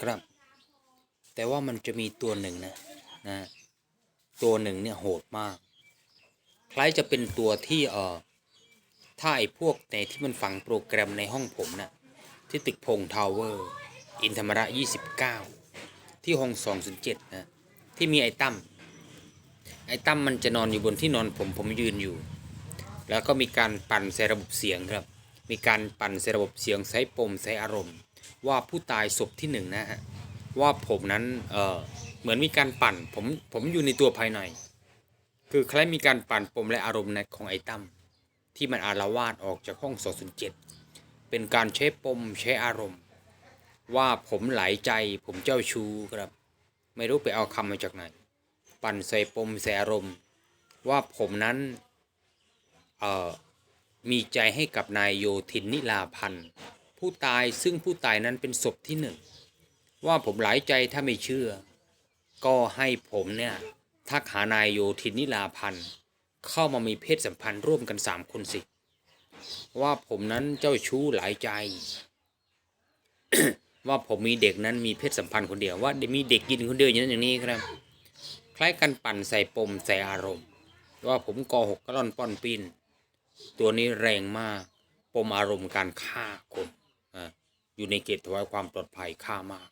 ครับ แต่ว่ามันจะมีตัวหนึ่งนะนะตัวหนึ่งเนี่ยโหดมาก คล้ายจะเป็นตัวที่เออถ้าไอ้พวกในที่มันฝังโปรแกรมในห้องผมนะ่ะที่ตึกพงทาวเวอร์ อินธรรมระ 29 ที่ห้อง207นะที่มีไอ้ตั้มไอ้ตั้มมันจะนอนอยู่บนที่นอนผมผมยืนอยู่ แล้วก็มีการปั่นใส่ระบบเสียงครับ มีการปั่นใส่ระบบเสียงใช้ปมใช้อารมณ์ ว่าผู้ตายศพที่หนึ่งนะฮะว่าผมนั้นเออเหมือนมีการปั่นผมผมอยู่ในตัวภายใน คือคล้ายมีการปั่นปมและอารมณ์ในของไอ้ตั้มที่มันอารวาสออกจากห้อง207เป็นการใช้ปมใช้อารมณ์ ว่าผมหลายใจผมเจ้าชู้ครับ ไม่รู้ไปเอาคำมาจากไหน ปั่นใส่ปมใส่อารมณ์ ว่าผมนั้นเออมีใจให้กับนายโยธินนิลาพันธ์ ผู้ตายซึ่งผู้ตายนั้นเป็นศพที่หนึ่งว่าผมหลายใจถ้าไม่เชื่อ ก็ให้ผมเนี่ยทักหานายโยธินนิลาพันธ์เข้ามามีเพศสัมพันธ์ร่วมกันสามคนสิ ว่าผมนั้นเจ้าชู้หลายใจ ว่าผมมีเด็กนั้นมีเพศสัมพันธ์คนเดียวว่ามีเด็กยินคนเดียวอย่างนั้นอย่างนี้ครับ คล้ายกันปั่นใส่ปมใส่อารมณ์ ว่าผมกอหกกระล่อนป้อนปิ้น ตัวนี้แรงมาก ปมอารมณ์การฆ่าคน อยู่ในเกตถวายความปลอดภัยฆ่ามาก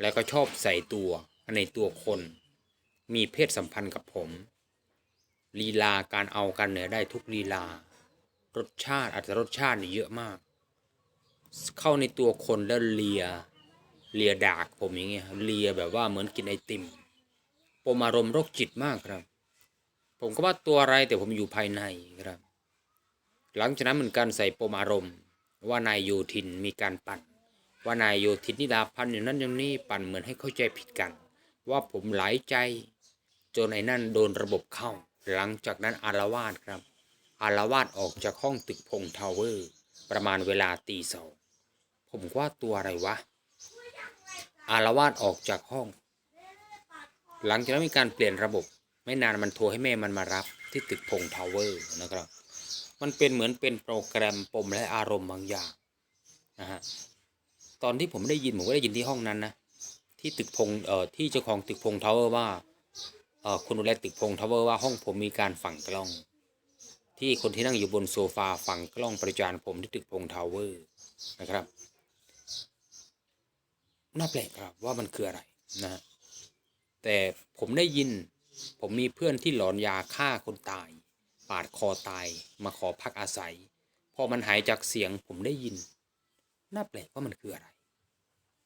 แล้วก็ชอบใส่ตัวในตัวคน มีเพศสัมพันธ์กับผมลีลาการเอากันเหนี่ยได้ทุกลีลา รสชาติอัตรสชาติเนี่ยเยอะมาก เข้าในตัวคนแล้วเลีย เลียดากผมอย่างเงี้ยเลียแบบว่าเหมือนกินไอติมปมอารมณ์โรคจิตมากครับ ผมก็ว่าตัวอะไรแต่ผมอยู่ภายในครับ หลังจากนั้นเหมือนกันใส่ปมอารมณ์ ว่านายโยธินมีการปั่น ว่านายโยธินนิดาพันธ์อย่างนั้นอย่างนี้ปั่นเหมือนให้เข้าใจผิดกัน ว่าผมหลายใจจนไอ้นั่นโดนระบบเข้า หลังจากนั้นอารวาสครับ อารวาสออกจากห้องตึกพงทาวเวอร์ ประมาณเวลาตีสองผมว่าตัวอะไรวะ อารวาสออกจากห้อง หลังจากนั้นมีการเปลี่ยนระบบ ไม่นานมันโทรให้แม่มันมารับที่ตึกพงทาวเวอร์นะครับ มันเป็นเหมือนเป็นโปรแกรมปมและอารมณ์บางอย่างนะฮะตอนที่ผมได้ยินผมก็ได้ยินที่ห้องนั้นนะที่ตึกพงเอ่อที่เจ้าของตึกพงทาวเวอร์ว่าเอ่อคนดูแลตึกพงทาวเวอร์ว่าห้องผมมีการฝังกล้อง ที่คนที่นั่งอยู่บนโซฟาฝังกล้องประจานผมที่ตึกพงทาวเวอร์นะครับน่าแปลกครับว่ามันคืออะไรนะฮะแต่ผมได้ยิน ผมมีเพื่อนที่หลอนยาฆ่าคนตาย ปาดคอตายมาขอพักอาศัย พอมันหายจากเสียงผมได้ยิน น่าแปลกว่ามันคืออะไร